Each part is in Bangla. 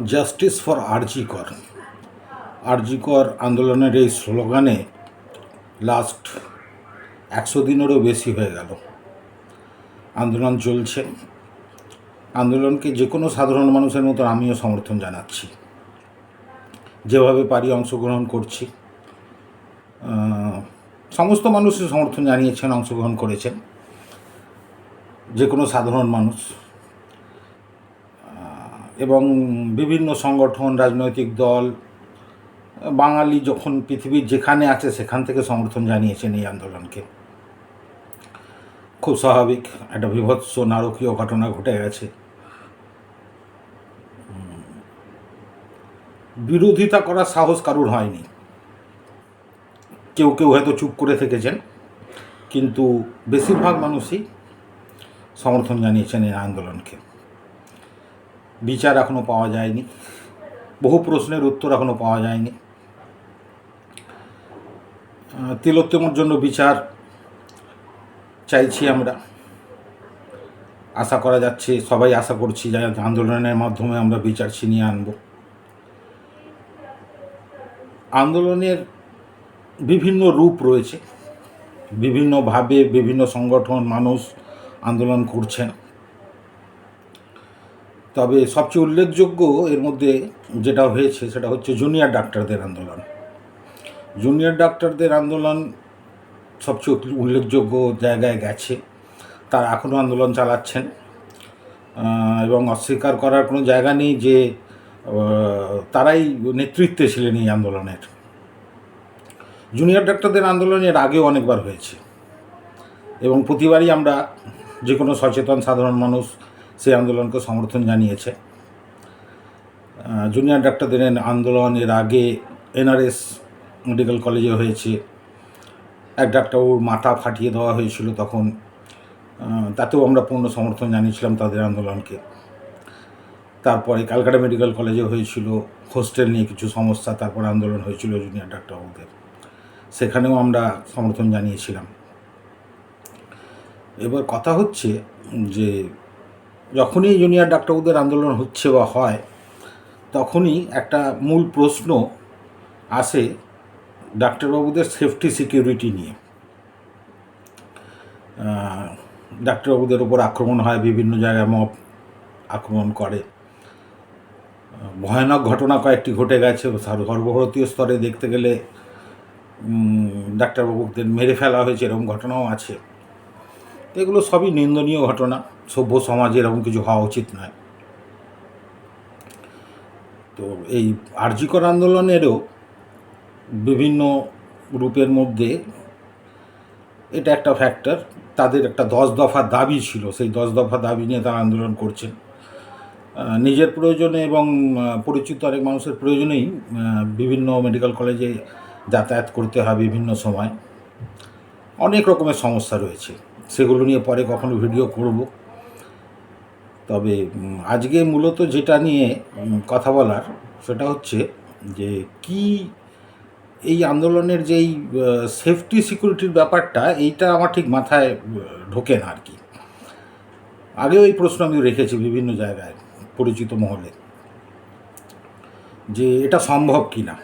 জাস্টিস ফর আরজিকর আরজিকর আন্দোলনের এই স্লোগানে লাস্ট একশো দিনেরও বেশি হয়ে গেল। আন্দোলন চলছে। আন্দোলনকে যে কোনো সাধারণ মানুষের মতো আমিও সমর্থন জানাচ্ছি। যেভাবে পারি অংশগ্রহণ করছি। সমস্ত মানুষই সমর্থন জানিয়েছেন, অংশগ্রহণ করেছেন। যে কোনো সাধারণ মানুষ। এবং বিভিন্ন সংগঠন, রাজনৈতিক দল, বাঙালি যখন পৃথিবীর যেখানে আছে সেখান থেকে সমর্থন জানিয়েছেন এই আন্দোলনকে। খুব স্বাভাবিক, একটা বিভৎস নারকীয় ঘটনা ঘটে গেছে। বিরোধিতা করার সাহস কারুর হয়নি। কেউ কেউ হয়তো চুপ করে থেকেছেন, কিন্তু বেশিরভাগ মানুষই সমর্থন জানিয়েছেন এই আন্দোলনকে। বিচার এখনও পাওয়া যায়নি। বহু প্রশ্নের উত্তর এখনও পাওয়া যায়নি। তিলোত্তমের জন্য বিচার চাইছি আমরা। আশা করা যাচ্ছে, সবাই আশা করছি যে আন্দোলনের মাধ্যমে আমরা বিচার ছিনিয়ে আনব। আন্দোলনের বিভিন্ন রূপ রয়েছে। বিভিন্নভাবে বিভিন্ন সংগঠন, মানুষ আন্দোলন করছেন। তবে সবচেয়ে উল্লেখযোগ্য এর মধ্যে যেটা হয়েছে সেটা হচ্ছে জুনিয়র ডাক্তারদের আন্দোলন। জুনিয়র ডাক্তারদের আন্দোলন সবচেয়ে উল্লেখযোগ্য জায়গায় গেছে। তারা এখনও আন্দোলন চালাচ্ছেন। এবং অস্বীকার করার কোনো জায়গা নেই যে তারাই নেতৃত্বে ছিলেন এই আন্দোলনের। জুনিয়র ডাক্তারদের আন্দোলন এর আগেও অনেকবার হয়েছে। এবং প্রতিবারই আমরা যে কোনো সচেতন সাধারণ মানুষ সেই আন্দোলনকে সমর্থন জানিয়েছে। জুনিয়র ডাক্তারদের আন্দোলন এর আগে এনআরএস মেডিকেল কলেজে হয়েছে। এক ডাক্তারবাবুর মাথা ফাটিয়ে দেওয়া হয়েছিল তখন। তাতেও আমরা পূর্ণ সমর্থন জানিয়েছিলাম তাদের আন্দোলনকে। তারপরে ক্যালকাটা মেডিকেল কলেজে হয়েছিল, হোস্টেল নিয়ে কিছু সমস্যা, তারপর আন্দোলন হয়েছিল জুনিয়র ডাক্তারবাবুদের সেখানেও আমরা সমর্থন জানিয়েছিলাম। এবার কথা হচ্ছে যে যখনই জুনিয়র ডাক্তারবাবুদের আন্দোলন হচ্ছে বা হয়, তখনই একটা মূল প্রশ্ন আসে ডাক্তারবাবুদের সেফটি সিকিউরিটি নিয়ে। ডাক্তারবাবুদের ওপর আক্রমণ হয়, বিভিন্ন জায়গায় মব আক্রমণ করে। ভয়ানক ঘটনা কয়েকটি ঘটে গেছে, সর্বভারতীয় স্তরে দেখতে গেলে ডাক্তারবাবুদের মেরে ফেলা হয়েছে, এরকম ঘটনাও আছে। এগুলো সবই নিন্দনীয় ঘটনা। সভ্য সমাজে এরকম কিছু হওয়া উচিত নয়। তো এই আর্যিকর আন্দোলনেরও বিভিন্ন রূপের মধ্যে এটা একটা ফ্যাক্টর তাদের একটা দশ দফা দাবি ছিল। সেই দশ দফা দাবি নিয়ে তারা আন্দোলন করছেন। নিজের প্রয়োজনে এবং পরিচিত অনেক মানুষের প্রয়োজনেই বিভিন্ন মেডিকেল কলেজে যাতায়াত করতে হয় বিভিন্ন সময়। অনেক রকমের সমস্যা রয়েছে। সেগুলো নিয়ে পরে কখনো ভিডিও করব। তবে আজকে মূলত যেটা নিয়ে কথা বলার সেটা হচ্ছে যে, কি এই আন্দোলনের যেই সেফটি সিকিউরিটির ব্যাপারটা, এইটা আমার ঠিক মাথায় ঢোকে না আর কি আগেও এই প্রশ্ন আমি রেখেছি বিভিন্ন জায়গায়, পরিচিত মহলে, যে এটা সম্ভব কি না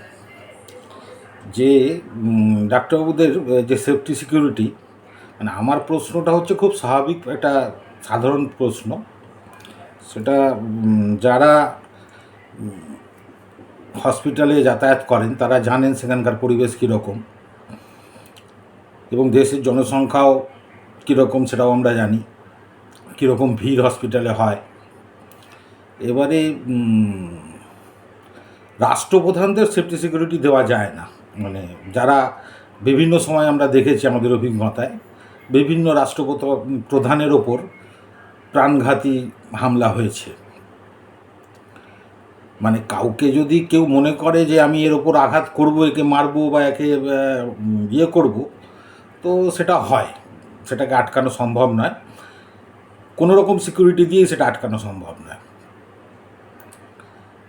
যে ডাক্তারবাবুদের যে সেফটি সিকিউরিটি মানে আমার প্রশ্নটা হচ্ছে খুব স্বাভাবিক, একটা সাধারণ প্রশ্ন। সেটা যারা হসপিটালে যাতায়াত করেন, তারা জানেন সেখানকার পরিবেশ কীরকম এবং দেশের জনসংখ্যাও কীরকম সেটাও আমরা জানি, কীরকম ভিড় হসপিটালে হয়। এবারে রাষ্ট্রপ্রধানদের সেফটি সিকিউরিটি দেওয়া যায় না। মানে যারা বিভিন্ন সময় আমরা দেখেছি আমাদের অভিজ্ঞতায় বিভিন্ন রাষ্ট্রপত প্রধানের ওপর প্রাণঘাতী হামলা হয়েছে। মানে কাউকে যদি কেউ মনে করে যে আমি এর ওপর আঘাত করব, একে মারবো বা একে ইয়ে করব, তো সেটা হয়। সেটাকে আটকানো সম্ভব নয়। কোনো রকম সিকিউরিটি দিয়ে সেটা আটকানো সম্ভব নয়।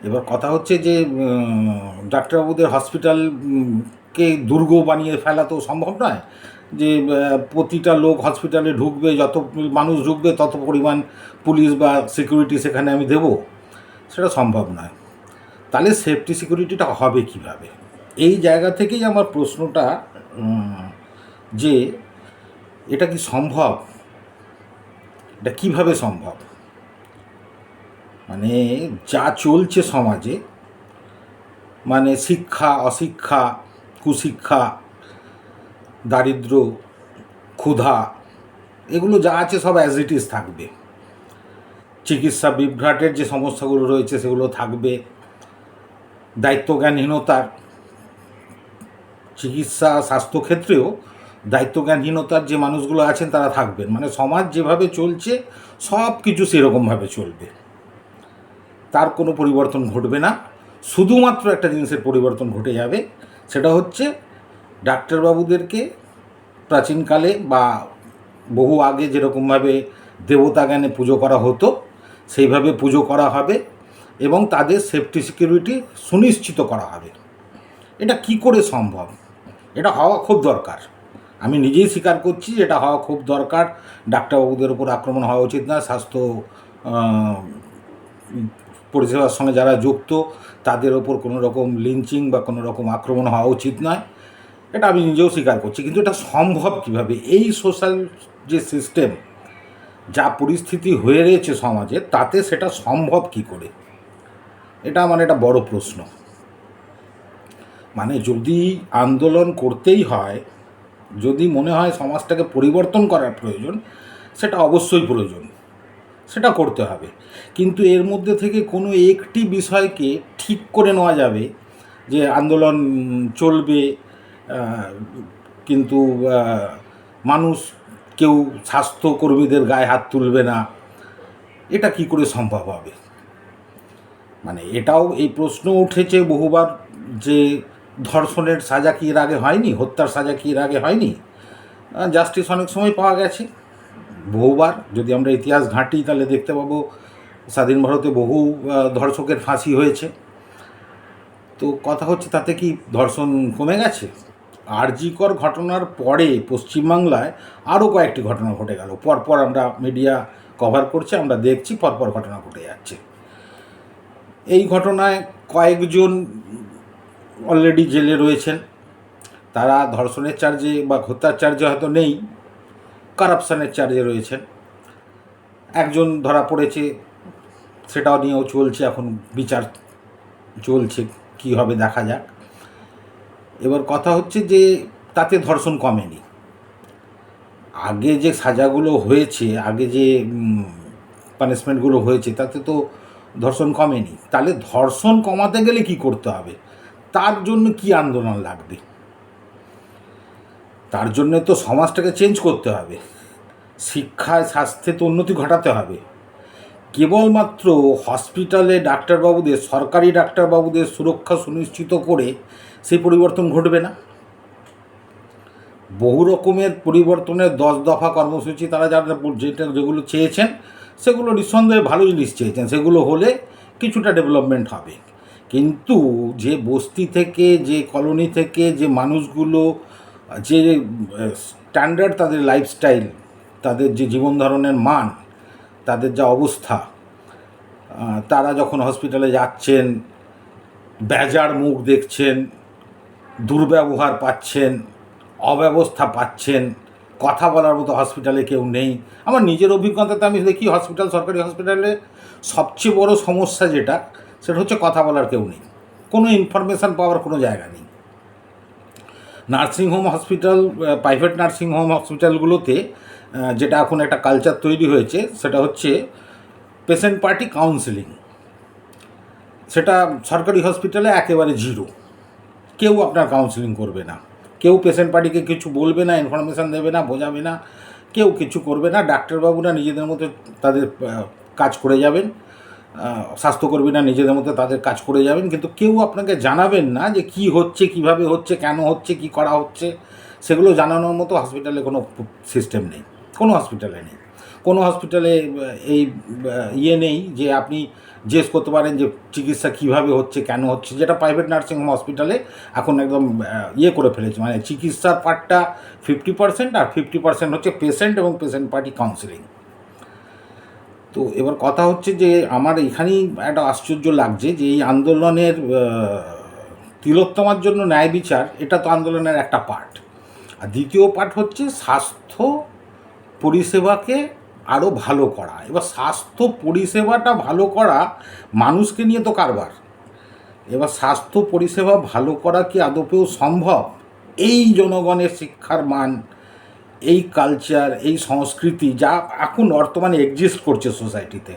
এবার কথা হচ্ছে যে ডাক্তারবাবুদের হসপিটালকে দুর্গ বানিয়ে ফেলা তো সম্ভব নয় যে প্রতিটা লোক হসপিটালে ঢুকবে, যত মানুষ ঢুকবে, তত পরিমাণ পুলিশ বা সিকিউরিটি সেখানে আমি দেব। সেটা সম্ভব নয়। তাহলে সেফটি সিকিউরিটিটা হবে কীভাবে? এই জায়গা থেকেই আমার প্রশ্নটা যে, এটা কি সম্ভব? এটা কীভাবে সম্ভব? মানে যা চলছে সমাজে মানে শিক্ষা, অশিক্ষা, কুশিক্ষা, দারিদ্র, ক্ষুধা, এগুলো যা আছে সব অ্যাজ ইট ইজ থাকবে। চিকিৎসা বিভ্রাটের যে সমস্যাগুলো রয়েছে সেগুলো থাকবে। দায়িত্বজ্ঞানহীনতার, চিকিৎসা, স্বাস্থ্যক্ষেত্রেও দায়িত্বজ্ঞানহীনতার যে মানুষগুলো আছেন তারা থাকবেন। মানে সমাজ যেভাবে চলছে সব কিছু সেরকমভাবে চলবে। তার কোনো পরিবর্তন ঘটবে না। শুধুমাত্র একটা জিনিসের পরিবর্তন ঘটে যাবে, সেটা হচ্ছে ডাক্তারবাবুদেরকে প্রাচীনকালে বা বহু আগে যেরকমভাবে দেবতা জ্ঞানে পুজো করা হতো, সেইভাবে পুজো করা হবে এবং তাদের সেফটি, সিকিউরিটি সুনিশ্চিত করা হবে। এটা কি করে সম্ভব? এটা হওয়া খুব দরকার। আমি নিজেই স্বীকার করছি যে এটা হওয়া খুব দরকার। ডাক্তারবাবুদের উপর আক্রমণ হওয়া উচিত না। স্বাস্থ্য পরিষেবার সঙ্গে যারা যুক্ত, তাদের ওপর কোনো রকম লিঞ্চিং বা কোনো রকম আক্রমণ হওয়া উচিত নয়। এটা আমি নিজেও স্বীকার করছি, কিন্তু এটা সম্ভব কীভাবে? এই সোশ্যাল যে সিস্টেম যা পরিস্থিতি হয়ে রয়েছে সমাজে, তাতে সেটা সম্ভব কি করে? এটা আমার একটা বড় প্রশ্ন। মানে যদি আন্দোলন করতেই হয়, যদি মনে হয় সমাজটাকে পরিবর্তন করার প্রয়োজন, সেটা অবশ্যই প্রয়োজন। সেটা করতে হবে। কিন্তু এর মধ্যে থেকে কোনো একটি বিষয়কে ঠিক করে নেওয়া যাবে যে আন্দোলন চলবে কিন্তু মানুষ কেউ স্বাস্থ্যকর্মীদের গায়ে হাত তুলবে না। এটা কি করে সম্ভব হবে? মানে এটাও এই প্রশ্ন উঠেছে বহুবার যে ধর্ষণের সাজা কি এর আগে হয়নি, হত্যার সাজা কি এর আগে হয়নি? জাস্টিস অনেক সময় পাওয়া গেছে। বহুবার যদি আমরা ইতিহাস ঘাঁটি, তাহলে দেখতে পাবো স্বাধীন ভারতে বহু ধর্ষকের ফাঁসি হয়েছে। তো কথা হচ্ছে, তাতে কি ধর্ষণ কমে গেছে? আরজিকর ঘটনার পরে পশ্চিমবাংলায় আরও কয়েকটি ঘটনা ঘটে গেল। পরপর আমরা মিডিয়া কভার করছে, আমরা দেখছি পরপর ঘটনা ঘটে যাচ্ছে। এই ঘটনায় কয়েকজন অলরেডি জেলে রয়েছেন। তারা ধর্ষণের চার্জে বা হত্যার চার্জে হয়তো নেই কারাপশানের চার্জে রয়েছেন। একজন ধরা পড়েছে, সেটাও নিয়েও চলছে, এখন বিচার চলছে, কী হবে দেখা যাক। এবার কথা হচ্ছে যে, তাতে ধর্ষণ কমেনি। আগে যে সাজাগুলো হয়েছে, আগে যে পানিশমেন্টগুলো হয়েছে, তাতে তো ধর্ষণ কমেনি। তাহলে ধর্ষণ কমাতে গেলে কি করতে হবে? তার জন্য কি আন্দোলন লাগবে? তার জন্য তো সমাজটাকে চেঞ্জ করতে হবে। শিক্ষায় স্বাস্থ্যে তো উন্নতি ঘটাতে হবে। কেবলমাত্র হসপিটালে ডাক্তারবাবুদের, সরকারি ডাক্তারবাবুদের সুরক্ষা সুনিশ্চিত করে সেই পরিবর্তন ঘটবে না। বহু রকমের পরিবর্তনের দশ দফা কর্মসূচি তারা যারা যেটা যেগুলো চেয়েছেন, সেগুলো নিঃসন্দেহে ভালো জিনিস চেয়েছেন। সেগুলো হলে কিছুটা ডেভেলপমেন্ট হবে। কিন্তু যে বস্তি থেকে, যে কলোনি থেকে, যে মানুষগুলো যে স্ট্যান্ডার্ড তাদের লাইফস্টাইল তাদের যে জীবন ধারণের মান, তাদের যা অবস্থা তারা যখন হসপিটালে যাচ্ছেন, বেজার মুখ দেখছেন, দুর্ব্যবহার পাচ্ছেন, অব্যবস্থা পাচ্ছেন, কথা বলার মতো হসপিটালে কেউ নেই। আমার নিজের অভিজ্ঞতাতে আমি দেখি হসপিটাল সরকারি হসপিটালে সবচেয়ে বড় সমস্যা যেটা, সেটা হচ্ছে কথা বলার কেউ নেই। কোনো ইনফরমেশান পাওয়ার কোনো জায়গা নেই। Nursing home hospital private nursing home হসপিটালগুলোতে যেটা এখন একটা কালচার তৈরি হয়েছে, সেটা হচ্ছে পেশেন্ট পার্টি কাউন্সেলিং সেটা সরকারি হসপিটালে একেবারে জিরো কেউ আপনার কাউন্সেলিং করবে না। কেউ পেশেন্ট পার্টিকে কিছু বলবে না ইনফরমেশান দেবে না, বোঝাবে না, কেউ কিছু করবে না। ডাক্তারবাবুরা নিজেদের মতো তাদের কাজ করে যাবেন। স্বাস্থ্যকর্মীরা নিজেদের মধ্যে তাদের কাজ করে যাবেন, কিন্তু কেউ আপনাকে জানাবেন না যে কি হচ্ছে, কীভাবে হচ্ছে, কেন হচ্ছে, কি করা হচ্ছে। সেগুলো জানানোর মতো হসপিটালে কোনো সিস্টেম নেই, কোনো হসপিটালে নেই। কোনো হসপিটালে এই ইয়ে নেই যে আপনি জিজ্ঞেস করতে পারেন যে চিকিৎসা কীভাবে হচ্ছে, কেন হচ্ছে, যেটা প্রাইভেট নার্সিংহোম হসপিটালে এখন একদম ইয়ে করে ফেলেছে। মানে চিকিৎসার পার্টটা ফিফটি পার্সেন্ট আর ফিফটি পার্সেন্ট হচ্ছে পেশেন্ট এবং পেশেন্ট পার্টি কাউন্সিলিং তো এবার কথা হচ্ছে যে আমার এখানেই একটা আশ্চর্য লাগছে যে এই আন্দোলনের তিলোত্তমার জন্য ন্যায় বিচার, এটা তো আন্দোলনের একটা পার্ট। আর দ্বিতীয় পার্ট হচ্ছে স্বাস্থ্য পরিষেবাকে আরও ভালো করা। এবার স্বাস্থ্য পরিষেবাটা ভালো করা মানুষকে নিয়ে তো কারবার। এবার স্বাস্থ্য পরিষেবা ভালো করা কি আদপেও সম্ভব? এই জনগণের শিক্ষার মান এই কালচার এই সংস্কৃতি যা এখন বর্তমানে এক্সিস্ট করছে সোসাইটিতে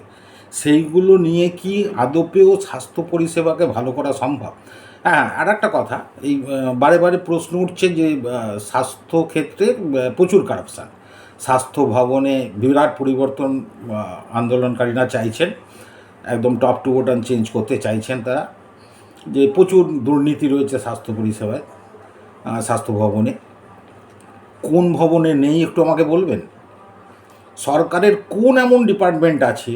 সেইগুলো নিয়ে কি আদপেও স্বাস্থ্য পরিষেবাকে ভালো করা সম্ভব? হ্যাঁ আর একটা কথা, এই বারে বারে প্রশ্ন উঠছে যে স্বাস্থ্য ক্ষেত্রে প্রচুর কারাপশান স্বাস্থ্য ভবনে বিরাট পরিবর্তন আন্দোলনকারীরা চাইছেন, একদম টপ টু বোটান চেঞ্জ করতে চাইছেন তারা, যে প্রচুর দুর্নীতি রয়েছে স্বাস্থ্য পরিষেবায় স্বাস্থ্য ভবনে। কোন ভবনে নেই একটু আমাকে বলবেন? সরকারের কোন এমন ডিপার্টমেন্ট আছে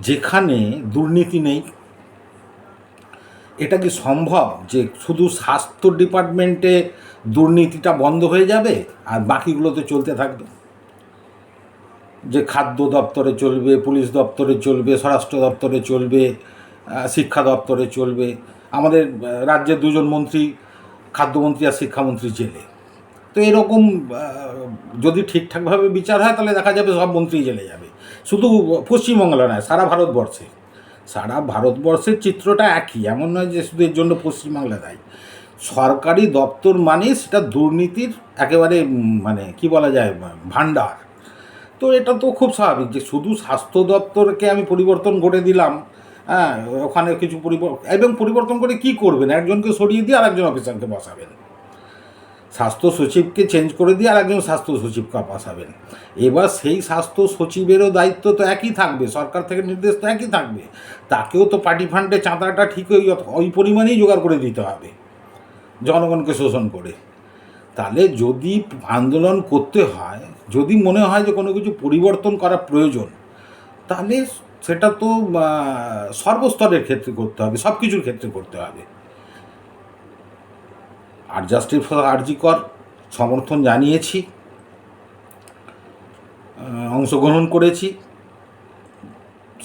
যেখানে দুর্নীতি নেই? এটা কি সম্ভব যে শুধু স্বাস্থ্য ডিপার্টমেন্টে দুর্নীতিটা বন্ধ হয়ে যাবে আর বাকিগুলোতে চলতে থাকবে? যে খাদ্য দপ্তরে চলবে, পুলিশ দপ্তরে চলবে, স্বরাষ্ট্র দপ্তরে চলবে শিক্ষা দপ্তরে চলবে, আমাদের রাজ্যের দুজন মন্ত্রী, খাদ্যমন্ত্রী আর শিক্ষামন্ত্রী জেলে। তো এরকম যদি ঠিকঠাকভাবে বিচার হয়, তাহলে দেখা যাবে সব মন্ত্রী জেলে যাবে। শুধু পশ্চিমবাংলা নয়, সারা ভারতবর্ষে। সারা ভারতবর্ষের চিত্রটা একই, এমন নয় যে শুধু এর জন্য পশ্চিমবাংলা দায়ী। সরকারি দপ্তর মানে সেটা দুর্নীতির একেবারে মানে কি বলা যায়, ভাণ্ডার। তো এটা তো খুব স্বাভাবিক যে শুধু স্বাস্থ্য দপ্তরকে আমি পরিবর্তন করে দিলাম হ্যাঁ ওখানে কিছু পরিবর্তন এবং পরিবর্তন করে কি করবেন? একজনকে সরিয়ে দিয়ে আর একজন অফিসারকে বসাবেন। স্বাস্থ্য সচিবকে চেঞ্জ করে দিয়ে আর একজন স্বাস্থ্য সচিবকে বসাবেন এবার সেই স্বাস্থ্য সচিবেরও দায়িত্ব তো একই থাকবে, সরকার থেকে নির্দেশ তো একই থাকবে। তাকেও তো পার্টি ফান্ডে চাঁদাটা ঠিক ওই ওই পরিমাণেই জোগাড় করে দিতে হবে, জনগণকে শোষণ করে। তাহলে যদি আন্দোলন করতে হয়, যদি মনে হয় যে কোনো কিছু পরিবর্তন করা প্রয়োজন, তাহলে সেটা তো সর্বস্তরের ক্ষেত্রে করতে হবে সব কিছুর ক্ষেত্রে করতে হবে। আর জাস্টিস ফর আরজিকর সমর্থন জানিয়েছি অংশগ্রহণ করেছি,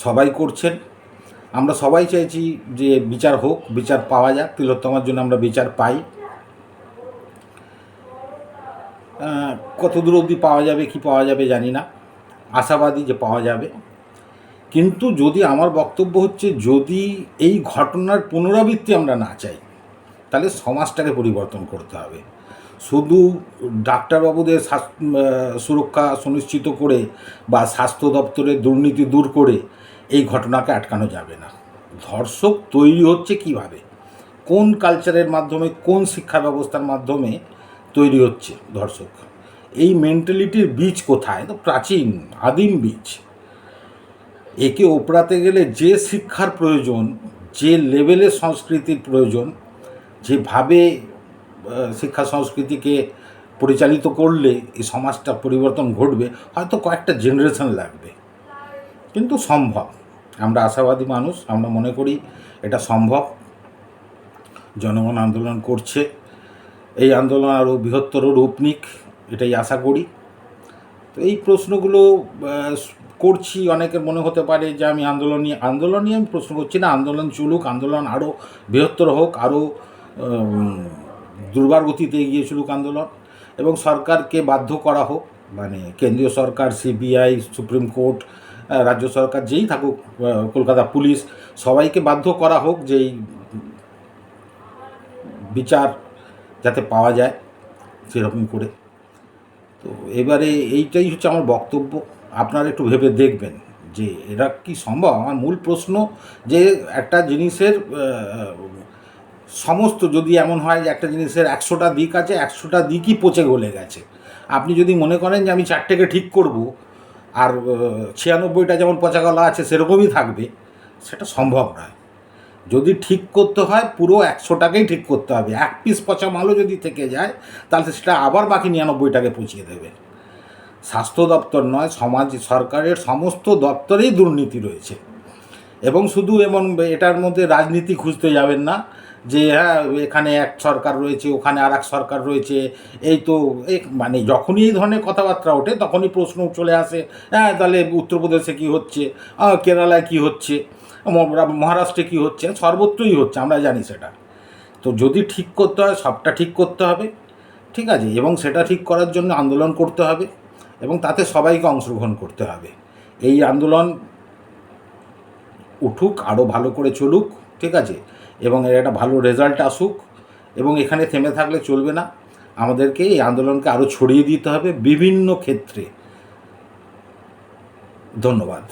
সবাই করছেন। আমরা সবাই চাইছি যে বিচার হোক, বিচার পাওয়া যাক, তিলোত্তমার জন্য আমরা বিচার পাই। কত দূর অবধি পাওয়া যাবে, কি পাওয়া যাবে জানি না, আশাবাদী যে পাওয়া যাবে। কিন্তু যদি আমার বক্তব্য হচ্ছে, যদি এই ঘটনার পুনরাবৃত্তি আমরা না চাই তাহলে সমাজটাকে পরিবর্তন করতে হবে। শুধু ডাক্তারবাবুদের সুরক্ষা সুনিশ্চিত করে বা স্বাস্থ্য দপ্তরের দুর্নীতি দূর করে এই ঘটনাকে আটকানো যাবে না। ধর্ষক তৈরি হচ্ছে কীভাবে? কোন কালচারের মাধ্যমে, কোন শিক্ষা ব্যবস্থার মাধ্যমে তৈরি হচ্ছে ধর্ষক? এই মেন্টালিটির বীজ কোথায়? তো প্রাচীন, আদিম বীজ। একে ওপরাতে গেলে যে শিক্ষার প্রয়োজন, যে লেভেলের সংস্কৃতির প্রয়োজন যেভাবে শিক্ষা সংস্কৃতিকে পরিচালিত করলে এই সমাজটা পরিবর্তন ঘটবে, হয়তো কয়েকটা জেনারেশন লাগবে। কিন্তু সম্ভব। আমরা আশাবাদী মানুষ, আমরা মনে করি এটা সম্ভব। জনগণ আন্দোলন করছে। এই আন্দোলন আরও বৃহত্তর রূপ নিক, এটাই আশা করি। তো এই প্রশ্নগুলো করছি অনেকের মনে হতে পারে যে আমি আন্দোলন নিয়ে আন্দোলন নিয়ে আমি প্রশ্ন করছি না, আন্দোলন চলুক, আন্দোলন আরও বৃহত্তর হোক, আরও দুর্বার গতিতে এগিয়ে চলুক আন্দোলন এবং সরকারকে বাধ্য করা হোক মানে কেন্দ্রীয় সরকার, সিবিআই, সুপ্রিম কোর্ট রাজ্য সরকার, যেই থাকুক কলকাতা পুলিশ, সবাইকে বাধ্য করা হোক যে বিচার যাতে পাওয়া যায় সেরকম করে। তো এবারে এইটাই হচ্ছে আমার বক্তব্য। আপনারা একটু ভেবে দেখবেন যে এরা কি সম্ভব? আমার মূল প্রশ্ন যে একটা জিনিসের সমস্ত যদি এমন হয় যে একটা জিনিসের একশোটা দিক আছে, একশোটা দিকই পচে গলে গেছে। আপনি যদি মনে করেন যে আমি চারটেকে ঠিক করব, আর ছিয়ানব্বইটা যেমন পচা গলা আছে সেরকমই থাকবে, সেটা সম্ভব নয়। যদি ঠিক করতে হয়, পুরো একশোটাকেই ঠিক করতে হবে। এক পিস পচা মালও যদি থেকে যায়, তাহলে সেটা আবার বাকি নিরানব্বইটাকে পচিয়ে দেবে। স্বাস্থ্য দপ্তর নয়, সমাজ সরকারের সমস্ত দপ্তরেই দুর্নীতি রয়েছে। এবং শুধু এমন এটার মধ্যে রাজনীতি খুঁজতে যাবেন না যে হ্যাঁ এখানে এক সরকার রয়েছে, ওখানে আর সরকার রয়েছে। এই তো মানে যখনই এই ধরনের কথাবার্তা ওঠে, তখনই প্রশ্ন চলে আসে হ্যাঁ তাহলে উত্তরপ্রদেশে কী হচ্ছে? কেরালায় কী হচ্ছে? মহারাষ্ট্রে কী হচ্ছে? সর্বত্রই হচ্ছে, আমরা জানি সেটা। তো যদি ঠিক করতে হয়, সবটা ঠিক করতে হবে, ঠিক আছে? এবং সেটা ঠিক করার জন্য আন্দোলন করতে হবে, এবং তাতে সবাইকে অংশগ্রহণ করতে হবে। এই আন্দোলন উঠুক আরও ভালো করে চলুক, ঠিক আছে? এবং এর একটা ভালো রেজাল্ট আসুক এবং এখানে থেমে থাকলে চলবে না। আমাদেরকে এই আন্দোলনকে আরও ছড়িয়ে দিতে হবে বিভিন্ন ক্ষেত্রে। ধন্যবাদ।